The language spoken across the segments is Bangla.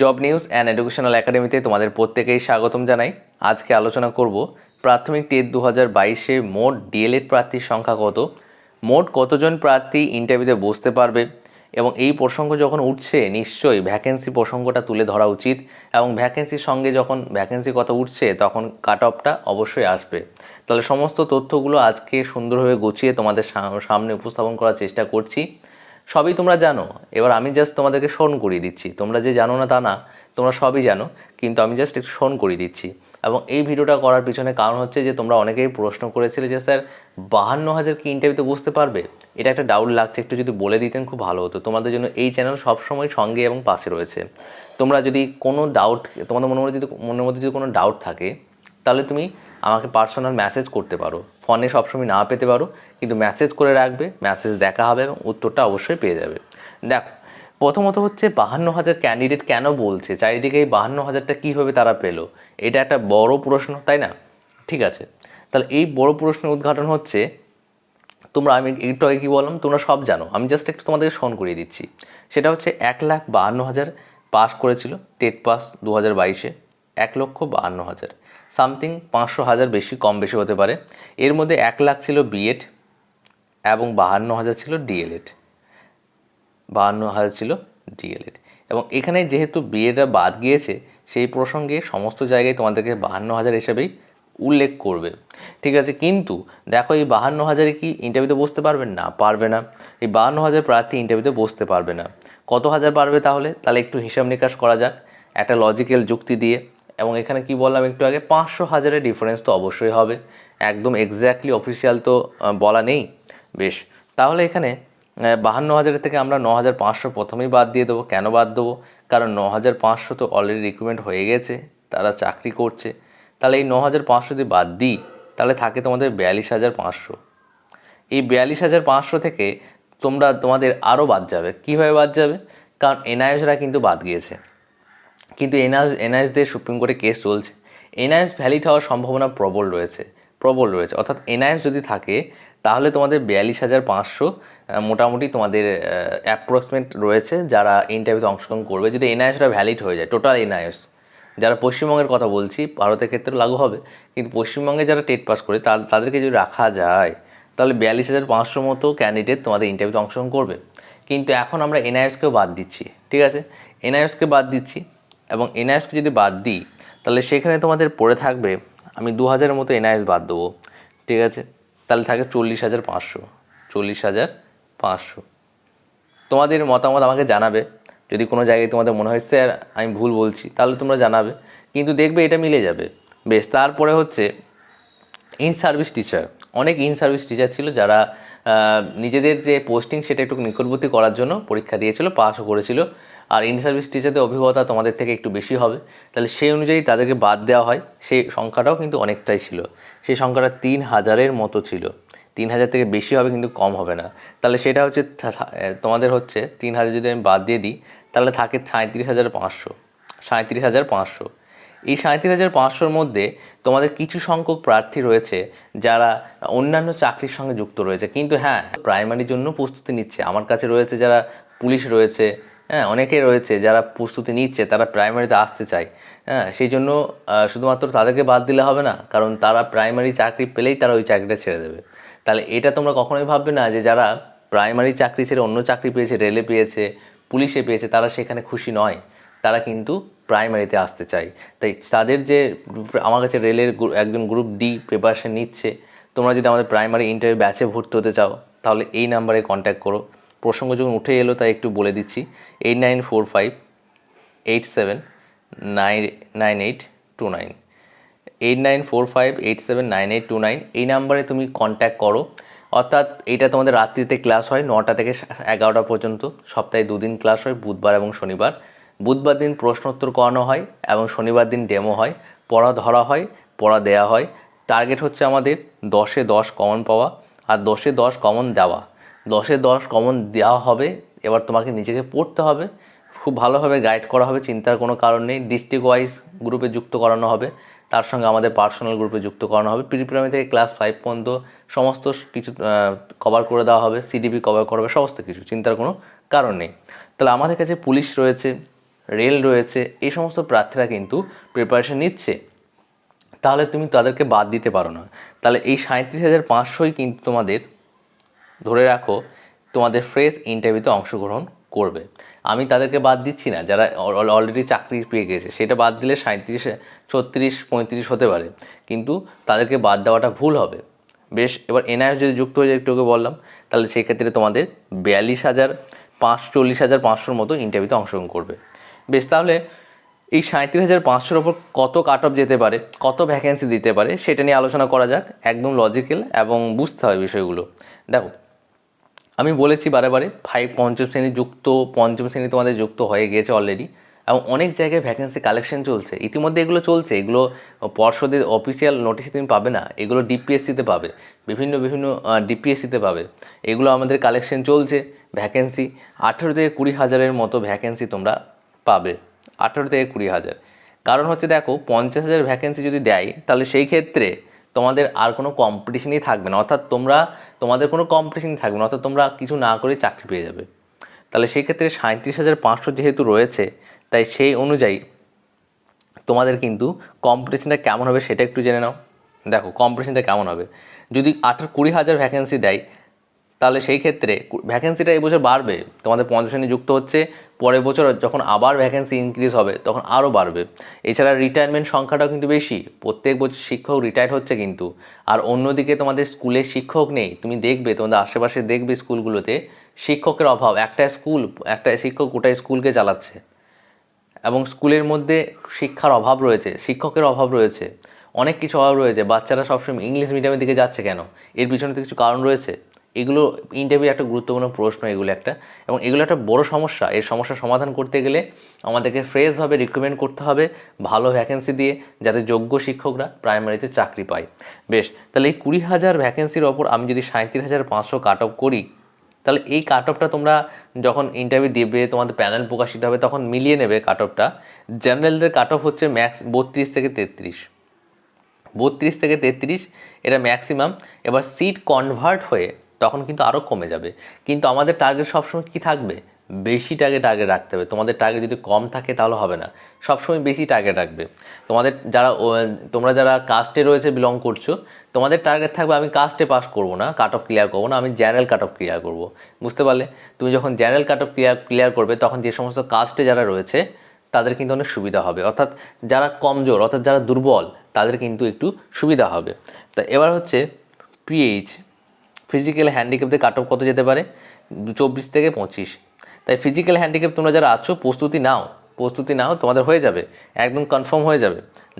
জব নিউজ অ্যান্ড এডুকেশনাল একাডেমিতে তোমাদের প্রত্যেকেই স্বাগতম জানাই। আজকে আলোচনা করব, প্রাথমিক টেট দু হাজার বাইশে মোট ডিএলএড প্রার্থীর সংখ্যা কত? মোট কতজন প্রার্থী ইন্টারভিউতে বসতে পারবে? এবং এই প্রসঙ্গ যখন উঠছে, নিশ্চয়ই ভ্যাকেন্সি প্রসঙ্গটা তুলে ধরা উচিত। এবং ভ্যাকেন্সির সঙ্গে যখন ভ্যাকেন্সি কথা উঠছে, তখন কাট অফটা অবশ্যই আসবে। তাহলে সমস্ত তথ্যগুলো আজকে সুন্দরভাবে গুছিয়ে তোমাদের সামনে উপস্থাপন করার চেষ্টা করছি। সবই তোমরা জানো। এবার আমি জাস্ট তোমাদেরকে স্মরণ করিয়ে দিচ্ছি। তোমরা যে জানো না তা না, তোমরা সবই জানো, কিন্তু আমি জাস্ট একটু স্মরণ করিয়ে দিচ্ছি। এবং এই ভিডিওটা করার পিছনে কারণ হচ্ছে যে, তোমরা অনেকেই প্রশ্ন করেছিলে যে, স্যার, বাহান্ন হাজার কি ইন্টারভিউতে বুঝতে পারবে? এটা একটা ডাউট লাগছে, একটু যদি বলে দিতেন খুব ভালো হতো। তোমাদের জন্য এই চ্যানেল সবসময় সঙ্গে এবং পাশে রয়েছে। তোমরা যদি কোনো ডাউট তোমাদের মনের মধ্যে যদি, মনের মধ্যে যদি কোনো ডাউট থাকে, তাহলে তুমি আমাকে পার্সোনাল মেসেজ করতে পারো। ফোনে সবসময় না পেতে পারো, কিন্তু মেসেজ করে রাখবে মেসেজ দেখা হবে এবং উত্তরটা অবশ্যই পেয়ে যাবে। দেখো, প্রথমত হচ্ছে বাহান্ন হাজার ক্যান্ডিডেট কেন বলছে? চারিদিকে এই বাহান্ন হাজারটা কীভাবে তারা পেল? এটা একটা বড় প্রশ্ন, তাই না? ঠিক আছে। তাহলে এই বড় প্রশ্নের উদ্ঘাটন হচ্ছে, তোমরা আমি একটু আগে কী বললাম, তোমরা সব জানো, আমি জাস্ট একটু তোমাদেরকে স্মরণ করিয়ে দিচ্ছি। সেটা হচ্ছে এক লাখ বাহান্ন হাজার পাস করেছিল, টেট পাস দু হাজার বাইশে, এক লক্ষ বাহান্ন হাজার। সামথিং পাঁচশো হাজার বেশি, কম বেশি হতে পারে। এর মধ্যে এক লাখ ছিল বিএড এবং বাহান্ন হাজার ছিল ডিএলএড বাহান্ন হাজার ছিল ডিএলএড এবং এখানে যেহেতু বিএটা বাদ গিয়েছে, সেই প্রসঙ্গে সমস্ত জায়গায় তোমাদেরকে বাহান্ন হাজার হিসেবেই উল্লেখ করবে। ঠিক আছে, কিন্তু দেখো এই বাহান্ন হাজারে কি ইন্টারভিউতে বসতে পারবেন না, পারবে না। এই বাহান্ন হাজার প্রার্থী ইন্টারভিউতে বসতে পারবে না। কত হাজার পারবে তাহলে? তাহলে একটু হিসাব নিকাশ করা যাক। একটা লজিক্যাল যুক্তি দিয়ে এবং এখানে কি বললাম একটু আগে, পাঁচশো হাজারের ডিফারেন্স তো অবশ্যই হবে। একদম এক্স্যাক্টলি অফিসিয়াল তো বলা নেই। বেশ, তাহলে এখানে বাহান্ন হাজারের থেকে আমরা ন হাজার পাঁচশো প্রথমেই বাদ দিয়ে দেবো। কেন বাদ দেবো? কারণ ন হাজার পাঁচশো তো অলরেডি রিক্রুটমেন্ট হয়ে গেছে, তারা চাকরি করছে। তাহলে এই ন হাজার পাঁচশো যদি বাদ দিই, তাহলে থাকে তোমাদের বিয়াল্লিশ হাজার পাঁচশো। এই বিয়াল্লিশ হাজার পাঁচশো থেকে তোমরা তোমাদের আরও বাদ যাবে। কীভাবে বাদ যাবে? কারণ এনআইএসরা কিন্তু বাদ গিয়েছে। কিন্তু এনআইএস এনআইএসদের সুপ্রিম কোর্টে কেস চলছে। এনআইএস ভ্যালিড হওয়ার সম্ভাবনা প্রবল রয়েছে প্রবল রয়েছে। অর্থাৎ এনআইএস যদি থাকে, তাহলে তোমাদের বিয়াল্লিশ হাজার পাঁচশো মোটামুটি তোমাদের অ্যাপ্রক্সিমেট রয়েছে যারা ইন্টারভিউতে অংশগ্রহণ করবে। যদি এনআইএসটা ভ্যালিড হয়ে যায় টোটাল এনআইএস। যারা পশ্চিমবঙ্গের কথা বলছি, ভারতের ক্ষেত্রে লাগু হবে। কিন্তু পশ্চিমবঙ্গে যারা টেট পাস করে তা- তাদেরকে যদি রাখা যায়, তাহলে বিয়াল্লিশ হাজার পাঁচশো মতো ক্যান্ডিডেট তোমাদের ইন্টারভিউতে অংশগ্রহণ করবে। কিন্তু এখন আমরা এনআইএসকেও বাদ দিচ্ছি, ঠিক আছে? এনআইএসকে বাদ দিচ্ছি এবং এনআইএসকে যদি বাদ দিই, তাহলে সেখানে তোমাদের পড়ে থাকবে, আমি দু হাজারের মতো এনআইএস বাদ দেবো, ঠিক আছে? তাহলে থাকে চল্লিশ হাজার পাঁচশো, চল্লিশ হাজার পাঁচশো। তোমাদের মতামত আমাকে জানাবে, যদি কোনো জায়গায় তোমাদের মনে হয়, স্যার, আমি ভুল বলছি, তাহলে তোমরা জানাবে, কিন্তু দেখবে এটা মিলে যাবে। বেশ, তারপরে হচ্ছে ইন সার্ভিস টিচার অনেক ইন সার্ভিস টিচার ছিল যারা নিজেদের যে পোস্টিং সেটা একটু নিকটবর্তী করার জন্য পরীক্ষা দিয়েছিল পাসও করেছিল। আর ইন সার্ভিস টিচারদের অভিজ্ঞতা তোমাদের থেকে একটু বেশি হবে। তাহলে সেই অনুযায়ী তাদেরকে বাদ দেওয়া হয়। সেই সংখ্যাটাও কিন্তু অনেকটাই ছিল। সেই সংখ্যাটা তিন হাজারের মতো ছিল। তিন হাজার থেকে বেশি হবে কিন্তু কম হবে না। তাহলে সেটা হচ্ছে তোমাদের হচ্ছে তিন হাজার যদি আমি বাদ দিয়ে দিই, তাহলে থাকে সাঁত্রিশ হাজার পাঁচশো। সাঁত্রিশ হাজার পাঁচশো। এই সাঁত্রিশ হাজার পাঁচশোর মধ্যে তোমাদের কিছু সংখ্যক প্রার্থী রয়েছে যারা অন্যান্য চাকরির সঙ্গে যুক্ত রয়েছে। কিন্তু হ্যাঁ প্রাইমারির জন্য প্রস্তুতি নিচ্ছে। আমার কাছে রয়েছে যারা পুলিশ রয়েছে হ্যাঁ অনেকে রয়েছে যারা প্রস্তুতি নিচ্ছে, তারা প্রাইমারিতে আসতে চায়। হ্যাঁ সেই জন্য শুধুমাত্র তাদেরকে বাদ দিলে হবে না, কারণ তারা প্রাইমারি চাকরি পেলেই তারা ওই চাকরিটা ছেড়ে দেবে। তাহলে এটা তোমরা কখনোই ভাববে না যে যারা প্রাইমারি চাকরি ছেড়ে অন্য চাকরি পেয়েছে রেলে পেয়েছে পুলিশে পেয়েছে, তারা সেখানে খুশি নয়। তারা কিন্তু প্রাইমারিতে আসতে চায়। তাই তাদের যে, আমার কাছে রেলের একজন গ্রুপ ডি প্রিপারেশন নিচ্ছে। তোমরা যদি আমাদের প্রাইমারি ইন্টারভিউ ব্যাচে ভর্তি হতে চাও, তাহলে এই নাম্বারে কন্ট্যাক্ট করো। প্রসঙ্গ যখন উঠে এলো, তাই একটু বলে দিচ্ছি। Eight nine four five eight seven nine nine eight two nine eight nine four five eight seven nine eight two nine এই নাম্বারে তুমি কন্ট্যাক্ট করো। অর্থাৎ এটা তোমাদের রাত্রিতে ক্লাস হয়, নটা থেকে এগারোটা পর্যন্ত, সপ্তাহে দুদিন ক্লাস হয়, বুধবার এবং শনিবার। বুধবার দিন প্রশ্নোত্তর করানো হয় এবং শনিবার দিন ডেমো হয়। পড়া ধরা হয়, পড়া দেওয়া হয়। টার্গেট হচ্ছে আমাদের দশে দশ কমন পাওয়া, আর দশে দশ কমন দেওয়া। দশে দশ কমন দেওয়া হবে, এবার তোমাকে নিজেকে পড়তে হবে, খুব ভালোভাবে গাইড করা হবে, চিন্তার কোনো কারণ নেই ডিস্ট্রিক্ট ওয়াইজ গ্রুপে যুক্ত করানো হবে, তার সঙ্গে আমাদের পার্সোনাল গ্রুপে যুক্ত করানো হবে প্রি থেকে ক্লাস ফাইভ পর্যন্ত সমস্ত কিছু কভার করে দেওয়া হবে সিডিপি কভার করা হবে, সমস্ত কিছু, চিন্তার কোনো কারণ নেই। তাহলে আমাদের কাছে পুলিশ রয়েছে রেল রয়েছে, এই সমস্ত প্রার্থীরা কিন্তু প্রিপারেশন নিচ্ছে। তাহলে তুমি তাদেরকে বাদ দিতে পারো না। তাহলে এই সাঁত্রিশ হাজার পাঁচশোই কিন্তু তোমাদের ধরে রাখো, তোমাদের ফ্রেশ ইন্টারভিউতে অংশগ্রহণ করবে। আমি তাদেরকে বাদ দিচ্ছি না, যারা অলরেডি চাকরি পেয়ে গেছে। সেটা বাদ দিলে সাঁত্রিশ ছত্রিশ, পঁয়ত্রিশ হতে পারে। কিন্তু তাদেরকে বাদ দেওয়াটা ভুল হবে। বেশ, এবার এনআইএস যদি যুক্ত হয়ে যায় একটুকে বললাম, তাহলে সেক্ষেত্রে তোমাদের বিয়াল্লিশ হাজার পাঁচ চল্লিশ হাজার পাঁচশোর মতো ইন্টারভিউতে অংশগ্রহণ করবে। বেশ, তাহলে এই সাঁত্রিশ হাজার পাঁচশোর ওপর কত কাট অফ যেতে পারে, কত ভ্যাকেন্সি দিতে পারে, সেটা নিয়ে আলোচনা করা যাক। একদম লজিক্যাল এবং বুঝতে হবে বিষয়গুলো। দেখো আমি বলেছি বারে ফাইভ পঞ্চম শ্রেণি যুক্ত, পঞ্চম শ্রেণি তোমাদের যুক্ত হয়ে গিয়েছে অলরেডি এবং অনেক জায়গায় ভ্যাকেন্সি কালেকশন চলছে। ইতিমধ্যে এগুলো চলছে। এগুলো পর্ষদের অফিসিয়াল নোটিশে তুমি পাবে না। এগুলো ডিপিএসসিতে পাবে। বিভিন্ন বিভিন্ন ডিপিএসসিতে পাবে। এগুলো আমাদের কালেকশন চলছে। ভ্যাকেন্সি আঠেরো থেকে কুড়ি হাজারের মতো ভ্যাকেন্সি তোমরা পাবে। আঠেরো থেকে কুড়ি হাজার। কারণ হচ্ছে দেখো, পঞ্চাশ হাজার ভ্যাকেন্সি যদি দেয়, তাহলে সেই ক্ষেত্রে তোমাদের আর কোনো কম্পিটিশনই থাকবে না। অর্থাৎ তোমরা তোমাদের কোনো কম্পিটিশন থাকবে না, অর্থাৎ তোমরা কিছু না করে চাকরি পেয়ে যাবে। তাহলে সেই ক্ষেত্রে সাঁত্রিশ হাজার পাঁচশো যেহেতু রয়েছে, তাই সেই অনুযায়ী তোমাদের কিন্তু কম্পিটিশনটা কেমন হবে সেটা একটু জেনে নাও। দেখো কম্পিটিশনটা কেমন হবে? যদি আঠারো কুড়ি হাজার ভ্যাকেন্সি দেয়, তাহলে সেই ক্ষেত্রে ভ্যাকেন্সিটা এবছর বাড়বে। তোমাদের পঞ্চাশ যুক্ত হচ্ছে পরের বছর যখন আবার ভ্যাকেন্সি ইনক্রিজ হবে, তখন আরও বাড়বে। এছাড়া রিটায়ারমেন্ট সংখ্যাটাও কিন্তু বেশি। প্রত্যেক বছর শিক্ষক রিটায়ার হচ্ছে কিন্তু। আর অন্যদিকে তোমাদের স্কুলে শিক্ষক নেই। তুমি দেখবে, তোমাদের আশেপাশে দেখবে স্কুলগুলোতে শিক্ষকের অভাব। একটা স্কুল একটা শিক্ষক গোটাই স্কুলকে চালাচ্ছে। এবং স্কুলের মধ্যে শিক্ষার অভাব রয়েছে, শিক্ষকের অভাব রয়েছে। অনেক কিছু অভাব রয়েছে। বাচ্চারা সবসময় ইংলিশ মিডিয়ামের দিকে যাচ্ছে কেন? এর পিছনে তো কিছু কারণ রয়েছে। এগুলো ইন্টারভিউ একটা গুরুত্বপূর্ণ প্রশ্ন, এগুলো একটা। এবং এগুলো একটা বড় সমস্যা। এই সমস্যার সমাধান করতে গেলে আমাদেরকে ফ্রেশভাবে রিক্রুটমেন্ট করতে হবে ভালো ভ্যাকেন্সি দিয়ে, যাতে যোগ্য শিক্ষকরা প্রাইমারিতে চাকরি পায়। বেশ, তাহলে এই কুড়ি হাজার ভ্যাকেন্সির ওপর আমি যদি সাঁত্রিশ হাজার পাঁচশো কাট অফ করি, তাহলে এই কাট অফটা তোমরা যখন ইন্টারভিউ দেবে, তোমাদের প্যানেল প্রকাশিত হবে, তখন মিলিয়ে নেবে কাট অফটা জেনারেলদের কাট অফ হচ্ছে ম্যাক্স বত্রিশ থেকে তেত্রিশ। বত্রিশ থেকে তেত্রিশ এটা ম্যাক্সিমাম এবার সিট কনভার্ট হয়ে তখন কিন্তু আরও কমে যাবে। কিন্তু আমাদের টার্গেট সবসময় কী থাকবে? বেশি টার্গেট টার্গেট রাখতে হবে। তোমাদের টার্গেট যদি কম থাকে তাহলে হবে না। সবসময় বেশি টার্গেট রাখবে। তোমাদের যারা তোমরা যারা কাস্টে রয়েছে বিলং করছ, তোমাদের টার্গেট থাকবে আমি কাস্টে পাস করব না কাট অফ ক্লিয়ার করব না, আমি জেনারেল কাট অফ ক্লিয়ার করব। বুঝতে পারলে? তুমি যখন general cut off clear clear করবে, তখন যে সমস্ত কাস্টে যারা রয়েছে, তাদের কিন্তু অনেক সুবিধা হবে। অর্থাৎ যারা কমজোর, অর্থাৎ যারা দুর্বল, তাদের কিন্তু একটু সুবিধা হবে। তা এবার হচ্ছে পিএইচ ফিজিক্যাল হ্যান্ডিক্যাপতে কাট অফ কত যেতে পারে? চব্বিশ থেকে পঁচিশ। তাই ফিজিক্যাল হ্যান্ডিক্যাপ তোমরা যারা আছো, প্রস্তুতি নাও। প্রস্তুতি নাও, তোমাদের হয়ে যাবে। একদম কনফার্ম হয়ে যাবে।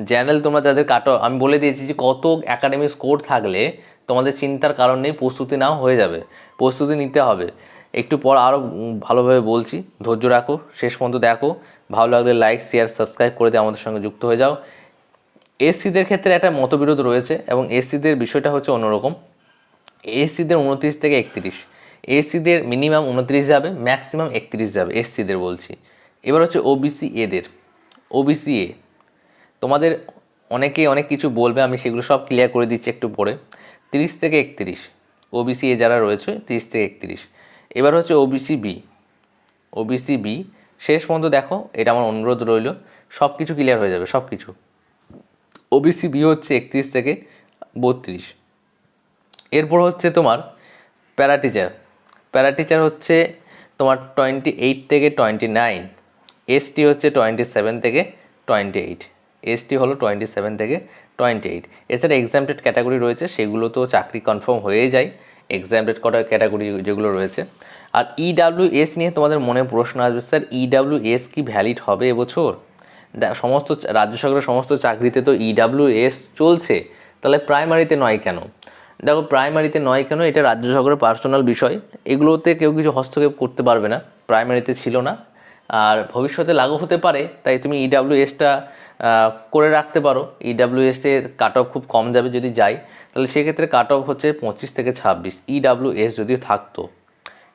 জেনারেল তোমরা যাদের কাট আমি বলে দিয়েছি যে কত একাডেমিক স্কোর থাকলে তোমাদের চিন্তার কারণ নেই, প্রস্তুতি নাও, হয়ে যাবে। প্রস্তুতি নিতে হবে। একটু পর আরও ভালোভাবে বলছি, ধৈর্য রাখো, শেষ পর্যন্ত দেখো। ভালো লাগলে লাইক শেয়ার সাবস্ক্রাইব করে দিয়ে আমাদের সঙ্গে যুক্ত হয়ে যাও। এসসিদের ক্ষেত্রে একটা মতবিরোধ রয়েছে এবং এসসিদের বিষয়টা হচ্ছে অন্যরকম। এসসিদের উনত্রিশ থেকে একত্রিশ। এসসিদের মিনিমাম উনত্রিশ যাবে ম্যাক্সিমাম একত্রিশ যাবে এসসিদের বলছি। এবার হচ্ছে ওবিসি এদের ওবিসি এ তোমাদের অনেকে অনেক কিছু বলবে, আমি সেগুলো সব ক্লিয়ার করে দিচ্ছি একটু পরে। তিরিশ থেকে একত্রিশ। ওবিসি এ যারা রয়েছে, তিরিশ থেকে একত্রিশ। এবার হচ্ছে ওবিসি বি ওবিসি বি শেষ পর্যন্ত দেখো, এটা আমার অনুরোধ রইল সব কিছু ক্লিয়ার হয়ে যাবে সব কিছু ওবিসি বি হচ্ছে একত্রিশ থেকে বত্রিশ। এরপর হচ্ছে তোমার প্যারা টিচার প্যারা টিচার হচ্ছে তোমার টোয়েন্টি এইট থেকে টোয়েন্টি নাইন এসটি হচ্ছে টোয়েন্টি সেভেন থেকে টোয়েন্টি এইট এসটি হলো টোয়েন্টি সেভেন থেকে টোয়েন্টি এইট এছাড়া এক্সামটেড ক্যাটাগরি রয়েছে সেগুলো তো চাকরি কনফার্ম হয়েই যায়। এক্সামটেড কটা ক্যাটাগরি যেগুলো রয়েছে। আর ইডাব্লিউ এস নিয়ে তোমাদের মনে প্রশ্ন আসবে, স্যার ইডাব্লিউ এস কি ভ্যালিড হবে এবছর? সমস্ত রাজ্য সরকারের সমস্ত চাকরিতে তো ইডাব্লিউ এস চলছে। তাহলে প্রাইমারিতে নয় কেন? দেখো প্রাইমারিতে নয় কেন? এটা রাজ্য সরকারের পার্সোনাল বিষয়। এগুলোতে কেউ কিছু হস্তক্ষেপ করতে পারবে না। প্রাইমারিতে ছিল না। আর ভবিষ্যতে লাগু হতে পারে, তাই তুমি ইডাব্লিউ এসটা করে রাখতে পারো। ইডাব্লিউ এসে কাট অফ খুব কম যাবে যদি যাই তাহলে সেক্ষেত্রে কাট অফ হচ্ছে পঁচিশ থেকে ছাব্বিশ। ইডাব্লিউ এস যদি থাকতো।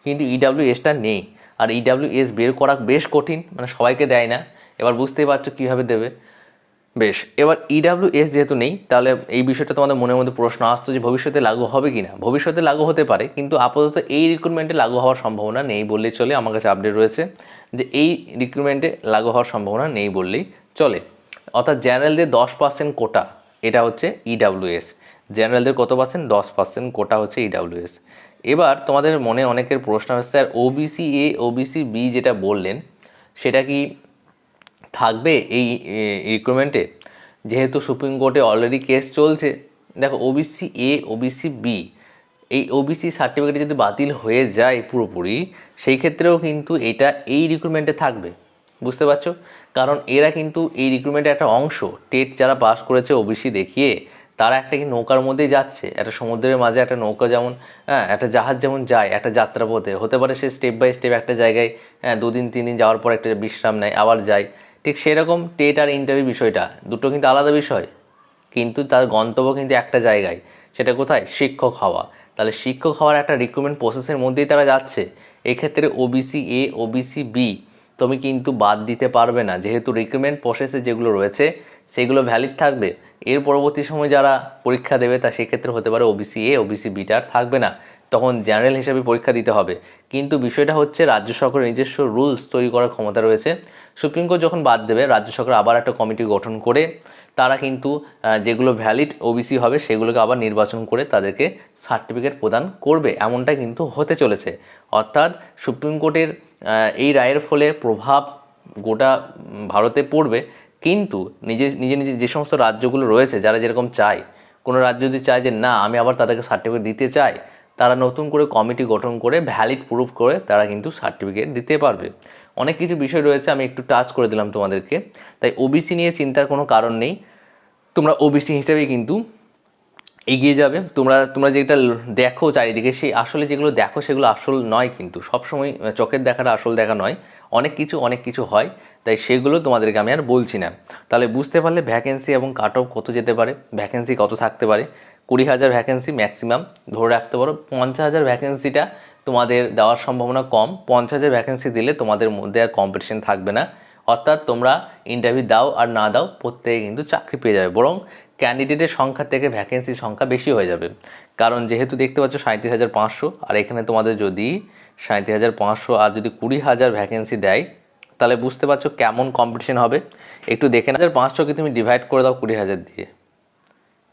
কিন্তু ইডাব্লিউ এসটা নেই। আর ইডাব্লিউ এস বের করা বেশ কঠিন। মানে সবাইকে দেয় না। এবার বুঝতেই পারছ কীভাবে দেবে। বেশ, এবার ইডাব্লিউ এস যেহেতু নেই, তাহলে এই বিষয়টা তোমাদের মনের মধ্যে প্রশ্ন আসতো যে ভবিষ্যতে লাগু হবে কি না ভবিষ্যতে লাগু হতে পারে, কিন্তু আপাতত এই রিক্রুটমেন্টে লাগু হওয়ার সম্ভাবনা নেই বললেই চলে। আমার কাছে আপডেট রয়েছে যে এই রিক্রুটমেন্টে লাগু হওয়ার সম্ভাবনা নেই বললেই চলে। অর্থাৎ জেনারেলদের দশ পার্সেন্ট কোটা এটা হচ্ছে ইডাব্লিউএস জেনারেলদের কত পার্সেন্ট দশ পার্সেন্ট কোটা হচ্ছে ইডাব্লিউএস এবার তোমাদের মনে অনেকের প্রশ্ন হচ্ছে sir O B C A O B C B যেটা বললেন, সেটা কি থাকবে এই রিক্রুটমেন্টে যেহেতু সুপ্রিম কোর্টে অলরেডি কেস চলছে। দেখো O B C A O B C B এই ওবিসি সার্টিফিকেট যদি বাতিল হয়ে যায় পুরোপুরি, সেই ক্ষেত্রেও কিন্তু এটা এই রিক্রুটমেন্টে থাকবে। বুঝতে পারছ? কারণ এরা কিন্তু এই রিক্রুটমেন্টের একটা অংশ। টেট যারা পাস করেছে ওবিসি দেখিয়ে, তারা একটা কি নৌকার মধ্যেই যাচ্ছে। একটা সমুদ্রের মাঝে একটা নৌকা যেমন হ্যাঁ একটা জাহাজ যেমন যায়, একটা যাত্রাপথে। হতে পারে সে স্টেপ বাই স্টেপ একটা জায়গায় হ্যাঁ দুদিন তিন দিন যাওয়ার পর একটা বিশ্রাম নেয়, আবার যায়। ঠিক সেরকম টেট আর ইন্টারভিউ বিষয়টা, দুটো কিন্তু আলাদা বিষয়। কিন্তু তার গন্তব্য কিন্তু একটা জায়গায়, সেটা কোথায়? শিক্ষক হওয়া। তাহলে শিক্ষক হওয়ার একটা রিক্রুটমেন্ট প্রসেসের মধ্যেই তারা যাচ্ছে। এক্ষেত্রে ওবিসি এ ওবিসি বি তুমি কিন্তু বাদ দিতে পারবে না। যেহেতু রিক্রুটমেন্ট প্রসেসে যেগুলো রয়েছে, সেগুলো ভ্যালিড থাকবে। এর পরবর্তী সময় যারা পরীক্ষা দেবে, তা সেক্ষেত্রে হতে পারে O B C A O B C beta আর থাকবে না। তখন জেনারেল হিসাবে পরীক্ষা দিতে হবে। কিন্তু বিষয়টা হচ্ছে রাজ্য সরকারের নিজস্ব রুলস তৈরি করার ক্ষমতা রয়েছে। সুপ্রিম কোর্ট যখন বাদ দেবে, রাজ্য সরকার আবার একটা কমিটি গঠন করে, তারা কিন্তু যেগুলো ভ্যালিড ওবিসি হবে, সেগুলোকে আবার নির্বাচন করে তাদেরকে সার্টিফিকেট প্রদান করবে। এমনটা কিন্তু হতে চলেছে। অর্থাৎ সুপ্রিম কোর্টের এই রায়ের ফলে প্রভাব গোটা ভারতে পড়বে, কিন্তু নিজে নিজে নিজে যে সমস্ত রাজ্যগুলো রয়েছে, যারা যেরকম চায়, কোনো রাজ্য যদি চায় যে না, আমি আবার তাদেরকে সার্টিফিকেট দিতে চাই, তারা নতুন করে কমিটি গঠন করে ভ্যালিড প্রুফ করে তারা কিন্তু সার্টিফিকেট দিতে পারবে। অনেক কিছু বিষয় রয়েছে, আমি একটু টাচ করে দিলাম তোমাদেরকে। তাই ওবিসি নিয়ে চিন্তার কোনো কারণ নেই। তোমরা ওবিসি হিসেবেই কিন্তু এগিয়ে যাবে। তোমরা তোমরা যেটা দেখো চারিদিকে, সেই আসলে যেগুলো দেখো, সেগুলো আসল নয় কিন্তু। সবসময় চোখের দেখাটা আসল দেখা নয়। অনেক কিছু অনেক কিছু হয়, তাই সেগুলো তোমাদেরকে আমি আর বলছি না। তাহলে বুঝতে পারলে ভ্যাকেন্সি এবং কাট অফ কত যেতে পারে ভ্যাকেন্সি কত থাকতে পারে? কুড়ি হাজার ভ্যাকেন্সি ম্যাক্সিমাম ধরে রাখতে পারো। পঞ্চাশ হাজার ভ্যাকেন্সিটা তোমাদের দেওয়ার সম্ভাবনা কম, পঞ্চাশ ভ্যাকেন্সি দিলে তোমাদের মধ্যে আর কম্পিটিশন থাকবে না। অর্থাৎ তোমরা ইন্টারভিউ দাও আর না দাও, প্রত্যেকে কিন্তু চাকরি পেয়ে যাবে। বরং ক্যান্ডিডেটের সংখ্যা থেকে ভ্যাকেন্সির সংখ্যা বেশি হয়ে যাবে। কারণ যেহেতু দেখতে পাচ্ছ সাঁত্রিশ হাজার পাঁচশো, আর এখানে তোমাদের যদি সাঁত্রিশ হাজার পাঁচশো আর যদি কুড়ি হাজার ভ্যাকেন্সি দেয়, তাহলে বুঝতে পারছ কেমন কম্পিটিশন হবে। একটু দেখে হাজার পাঁচশোকে তুমি ডিভাইড করে দাও কুড়ি হাজার দিয়ে।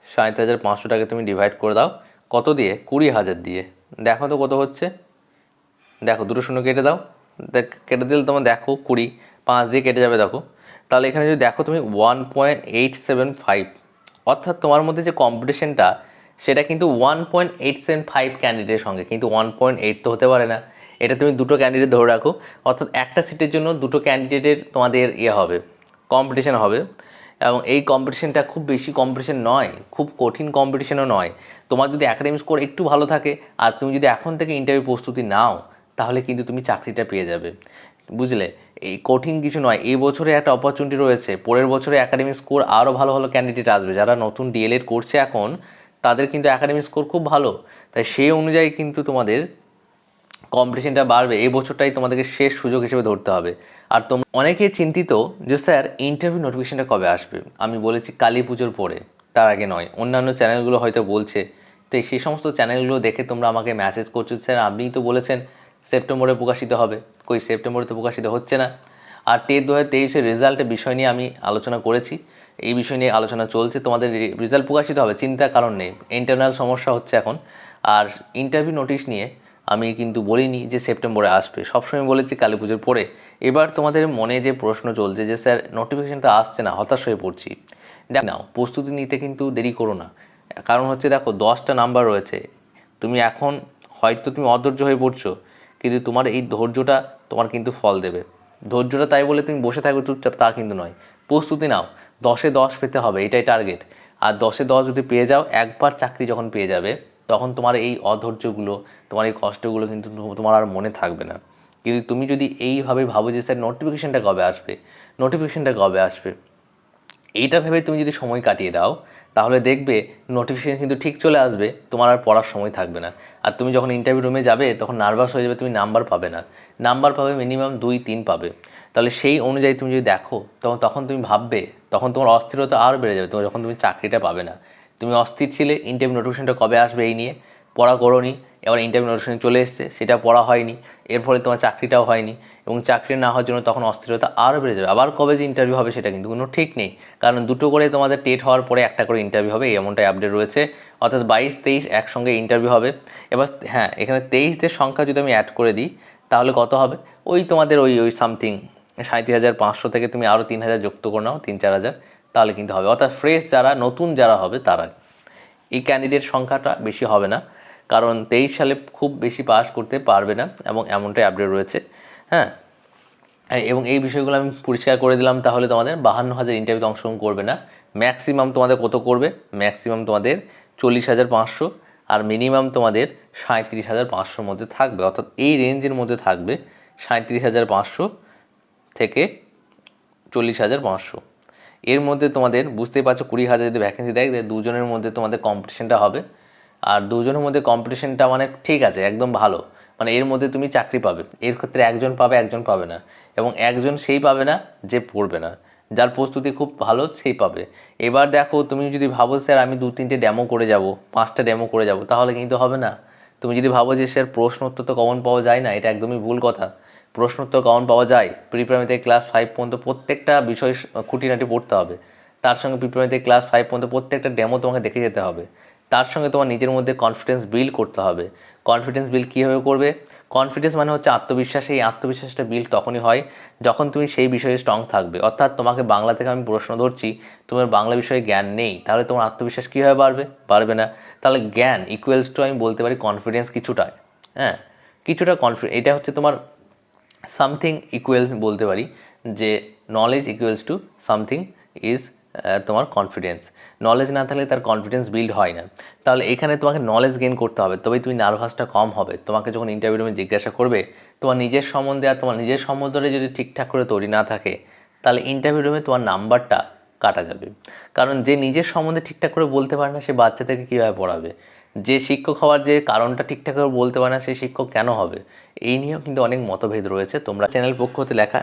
সাঁত্রিশ হাজার পাঁচশোটাকে তুমি ডিভাইড করে দাও, কত দিয়ে? কুড়ি হাজার দিয়ে। দেখো তো কত হচ্ছে। দেখো, দুটো শূন্য কেটে দাও। দেখ, কেটে দিলে তোমার দেখো কুড়ি, পাঁচ দিয়ে কেটে যাবে, দেখো। তাহলে এখানে যদি দেখো তুমি one point eight seven five অর্থাৎ তোমার মধ্যে যে কম্পিটিশনটা সেটা কিন্তু one point eight seven five ক্যান্ডিডেটের সঙ্গে, কিন্তু ওয়ান পয়েন্ট এইট তো হতে পারে না। এটা তুমি দুটো ক্যান্ডিডেট ধরে রাখো, অর্থাৎ একটা সিটের জন্য দুটো ক্যান্ডিডেটের তোমাদের ইয়ে হবে কম্পিটিশন হবে। এবং এই কম্পিটিশনটা খুব বেশি কম্পিটিশন নয়, খুব কঠিন কম্পিটিশনও নয়। তোমার যদি একাডেমিক স্কোর একটু ভালো থাকে, আর তুমি যদি এখন থেকে ইন্টারভিউ প্রস্তুতি নাও তাহলে কিন্তু তুমি চাকরিটা পেয়ে যাবে। বুঝলে? এই কঠিন কিছু নয়। এই বছরে একটা অপরচুনিটি রয়েছে। পরের বছরে একাডেমিক স্কোর আরও ভালো ভালো ক্যান্ডিডেট আসবে। যারা নতুন ডিএলএড করছে এখন, তাদের কিন্তু একাডেমিক স্কোর খুব ভালো। তাই সেই অনুযায়ী কিন্তু তোমাদের কম্পিটিশনটা বাড়বে। এই বছরটাই তোমাদেরকে শেষ সুযোগ হিসেবে ধরতে হবে। আর তোমরা অনেকে চিন্তিত যে স্যার ইন্টারভিউ নোটিফিকেশনটা কবে আসবে? আমি বলেছি কালী পুজোর পরে। তার আগে নয়। অন্যান্য চ্যানেলগুলো হয়তো বলছে। তো সেই সমস্ত চ্যানেলগুলো দেখে তোমরা আমাকে মেসেজ করছ স্যার, আপনিই তো বলেছেন সেপ্টেম্বরে প্রকাশিত হবে। কই, সেপ্টেম্বরে তো প্রকাশিত হচ্ছে না। আর টেট দু হাজার তেইশের রেজাল্টের বিষয় নিয়ে আমি আলোচনা করেছি। এই বিষয় নিয়ে আলোচনা চলছে। তোমাদের রেজাল্ট প্রকাশিত হবে চিন্তার কারণ নেই। ইন্টারনাল সমস্যা হচ্ছে এখন। আর ইন্টারভিউ নোটিশ নিয়ে আমি কিন্তু বলিনি যে সেপ্টেম্বরে আসবে। সবসময় বলেছি কালী পুজোর পরে। এবার তোমাদের মনে যে প্রশ্ন চলছে যে, স্যার নোটিফিকেশান তো আসছে না, হতাশ হয়ে পড়ছি। দেখ নাও, প্রস্তুতি নিতে কিন্তু দেরি করো না। কারণ হচ্ছে দেখো, দশটা নাম্বার রয়েছে। তুমি এখন হয়তো তুমি অধৈর্য হয়ে পড়ছো। কিন্তু তোমার এই ধৈর্যটা তোমার কিন্তু ফল দেবে। ধৈর্যটা তাই বলে তুমি বসে থাকবে চুপচাপ, তা কিন্তু নয়। প্রস্তুতি নাও। দশে দশ পেতে হবে, এটাই টার্গেট আর দশে দশ যদি পেয়ে যাও, একবার চাকরি যখন পেয়ে যাবে, তখন তোমার এই অধৈর্যগুলো, তোমার এই কষ্টগুলো কিন্তু তোমার আর মনে থাকবে না। কিন্তু তুমি যদি এইভাবে ভাবো যে, স্যার নোটিফিকেশানটা কবে আসবে? নোটিফিকেশানটা কবে আসবে? এইটা ভেবে তুমি যদি সময় কাটিয়ে দাও তাহলে দেখবে নোটিফিকেশান কিন্তু ঠিক চলে আসবে, তোমার আর পড়ার সময় থাকবে না। আর তুমি যখন ইন্টারভিউ রুমে যাবে, তখন নার্ভাস হয়ে যাবে, তুমি নাম্বার পাবে না। নাম্বার পাবে মিনিমাম দুই, তিন পাবে। তাহলে সেই অনুযায়ী তুমি যদি দেখো, তখন তখন তুমি ভাববে, তখন তোমার অস্থিরতা আরও বেড়ে যাবে। তোমার যখন তুমি চাকরিটা পাবে না। তুমি অস্থির ছিলে ইন্টারভিউ নোটিফিকেশনটা কবে আসবে এই নিয়ে পড়া করোনি। এবার ইন্টারভিউ নোটিফিকেশন চলে এসছে, সেটা পড়া হয়নি। এর ফলে তোমার চাকরিটাও হয়নি। এবং চাকরি না হওয়ার জন্য তখন অস্থিরতা আরও বেড়ে যাবে। আবার কবে যে ইন্টারভিউ হবে সেটা কিন্তু কোনো ঠিক নেই। কারণ দুটো করে তোমাদের টেট হওয়ার পরে একটা করে ইন্টারভিউ হবে, এই এমনটাই আপডেট রয়েছে। অর্থাৎ বাইশ, তেইশ একসঙ্গে ইন্টারভিউ হবে। এবার হ্যাঁ এখানে তেইশদের সংখ্যা যদি আমি অ্যাড করে দিই, তাহলে কত হবে? ওই তোমাদের ওই ওই সামথিং সাঁত্রিশ হাজার পাঁচশো থেকে তুমি আরও তিন হাজার যুক্ত করে নাও, তিন চার হাজার, তাহলে কিন্তু হবে। অর্থাৎ ফ্রেশ যারা, নতুন যারা হবে তারা এই ক্যান্ডিডেট সংখ্যাটা বেশি হবে না। কারণ তেইশ সালে খুব বেশি পাস করতে পারবে না এবং এমনটাই আপডেট রয়েছে। হ্যাঁ? এবং এই বিষয়গুলো আমি পরিষ্কার করে দিলাম, তাহলে তোমাদের বাহান্ন হাজার ইন্টারভিউতে অংশগ্রহণ করবে না। ম্যাক্সিমাম তোমাদের কত করবে? ম্যাক্সিমাম তোমাদের চল্লিশ হাজার পাঁচশো, আর মিনিমাম তোমাদের সাঁত্রিশ হাজার পাঁচশোর মধ্যে থাকবে। অর্থাৎ এই রেঞ্জের মধ্যে থাকবে সাঁত্রিশ হাজার পাঁচশো থেকে চল্লিশ হাজার পাঁচশো। এর মধ্যে তোমাদের, বুঝতেই পারছ, কুড়ি হাজার যদি ভ্যাকেন্সি দেয় দুজনের মধ্যে তোমাদের কম্পিটিশনটা হবে। আর দুজনের মধ্যে কম্পিটিশনটা মানে ঠিক আছে, একদম ভালো। মানে এর মধ্যে তুমি চাকরি পাবে। এর ক্ষেত্রে একজন পাবে একজন পাবে না। এবং একজন সেই পাবে না যে পড়বে না। যার প্রস্তুতি খুব ভালো, সেই পাবে। এবার দেখো, তুমি যদি ভাবো, স্যার, আমি দু, তিনটে ডেমো করে যাব, পাঁচটা ডেমো করে যাব, তাহলে কিন্তু হবে না। তুমি যদি ভাবো যে, স্যার, প্রশ্ন উত্তর তো কমন পাওয়া যায় না, এটা একদমই ভুল কথা। প্রশ্ন উত্তর কমন পাওয়া যায়। প্রিপ্রাইমারিতে ক্লাস ফাইভ পর্যন্ত প্রত্যেকটা বিষয় খুঁটিনাটি পড়তে হবে। তার সঙ্গে প্রিপ্রাইমারিতে ক্লাস ফাইভ পর্যন্ত প্রত্যেকটা ডেমো তোমাকে দেখে যেতে হবে। তার সঙ্গে তোমার নিজের মধ্যে কনফিডেন্স বিল্ড করতে হবে। কনফিডেন্স বিল্ড কীভাবে করবে? কনফিডেন্স মানে হচ্ছে আত্মবিশ্বাস, এই আত্মবিশ্বাসটা বিল্ড তখনই হয় যখন তুমি সেই বিষয়ে স্ট্রং থাকবে। অর্থাৎ তোমাকে বাংলা থেকে আমি প্রশ্ন ধরছি, তোমার বাংলা বিষয়ে জ্ঞান নেই, তাহলে তোমার আত্মবিশ্বাস কীভাবে বাড়বে? বাড়বে না। তাহলে জ্ঞান ইকুয়ালস টু আমি বলতে পারি কনফিডেন্স কিছুটা। হ্যাঁ? কিছুটা কনফিডেন্স এটা হচ্ছে তোমার সামথিং ইকুয়াল বলতে পারি যে knowledge equals to something is তোমার কনফিডেন্স নলেজ না থাকলে তার কনফিডেন্স বিল্ড হয় না। তাহলে এখানে তোমাকে নলেজ গেইন করতে হবে। তবেই তুমি নার্ভাসটা কম হবে। তোমাকে যখন ইন্টারভিউ রুমে জিজ্ঞাসা করবে, তোমার নিজের সম্বন্ধে আর তোমার নিজের সম্বন্ধে যদি ঠিকঠাক করে তৈরি না থাকে, তাহলে ইন্টারভিউ রুমে তোমার নাম্বারটা কাটা যাবে। কারণ যে নিজের সম্বন্ধে ঠিকঠাক করে বলতে পারে না, সে বাচ্চা থেকে কীভাবে পড়াবে? যে শিক্ষক হওয়ার যে কারণটা ঠিকঠাক করে বলতে পারে না সেই শিক্ষক কেন হবে? এই নিয়েও কিন্তু অনেক মতভেদ রয়েছে। তোমরা চ্যানেল পক্ষ হতে লেখা,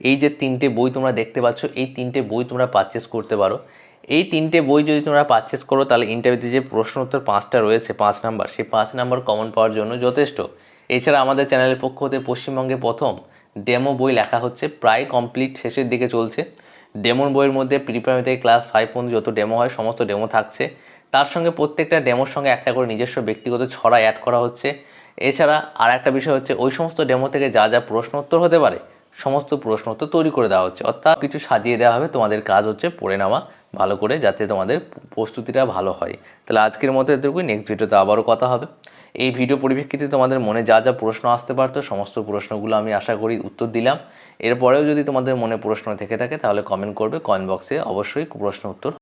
এই যে তিনটে বই তোমরা দেখতে পাচ্ছ, এই তিনটে বই তোমরা পারচেস করতে পারো। এই তিনটে বই যদি তোমরা পারচেস করো, তাহলে ইন্টারভিউতে যে প্রশ্ন উত্তর পাঁচটা রয়েছে, পাঁচ নাম্বার সেই পাঁচ নাম্বার কমন পাওয়ার জন্য যথেষ্ট। এছাড়া আমাদের চ্যানেলের পক্ষ হতে পশ্চিমবঙ্গে প্রথম ডেমো বই লেখা হচ্ছে, প্রায় কমপ্লিট শেষের দিকে চলছে। ডেমোর বইয়ের মধ্যে প্রিপ্রাইমারি থেকে ক্লাস ফাইভ পর্যন্ত যত ডেমো হয়, সমস্ত ডেমো থাকছে। তার সঙ্গে প্রত্যেকটা ডেমোর সঙ্গে একটা করে নিজস্ব ব্যক্তিগত ছড়া অ্যাড করা হচ্ছে। এছাড়া আর একটা বিষয় হচ্ছে, ওই সমস্ত ডেমো থেকে যা যা প্রশ্ন উত্তর হতে পারে, সমস্ত প্রশ্ন উত্তর তৈরি করে দেওয়া হচ্ছে। অর্থাৎ কিছু সাজিয়ে দেওয়া হবে, তোমাদের কাজ হচ্ছে পড়ে নেওয়া। ভালো করে যাতে তোমাদের প্রস্তুতিটা ভালো হয়। তাহলে আজকের মতো এতটুকুই। নেক্সট ভিডিওতে আবারও কথা হবে। এই ভিডিও পরিপ্রেক্ষিতে তোমাদের মনে যা যা প্রশ্ন আসতে পারতো, সমস্ত প্রশ্নগুলো আমি আশা করি উত্তর দিলাম। এরপরেও যদি তোমাদের মনে প্রশ্ন থেকে থাকে, তাহলে কমেন্ট করবে। কমেন্ট বক্সে অবশ্যই প্রশ্ন উত্তর